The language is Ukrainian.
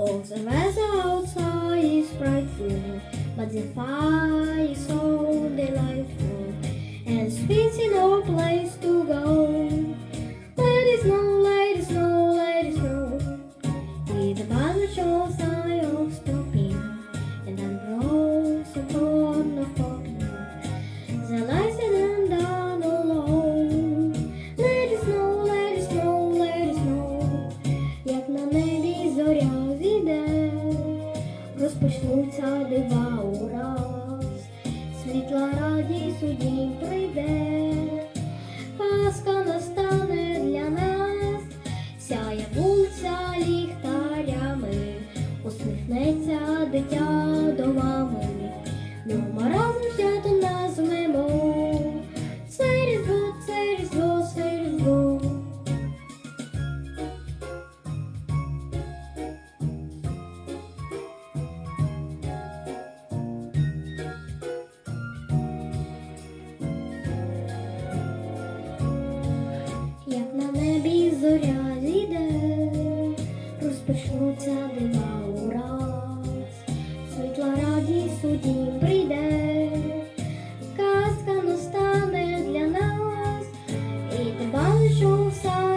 Oh, the weather outside is frightful, but the fire is so delightful, and sweet in no place to go. Let it snow, let it snow, let it snow, with a bunch of sigh of stopping, and then rose upon the popping. Розпочнуться дива ураз, світла радість у прийде, Пасха настане для нас, сяє вулиця ліхтарями, усміхнеться дитя зоря зійде, розпочнуться дива ураз, світла радість у прийде, казка настане для нас і тебе, що все.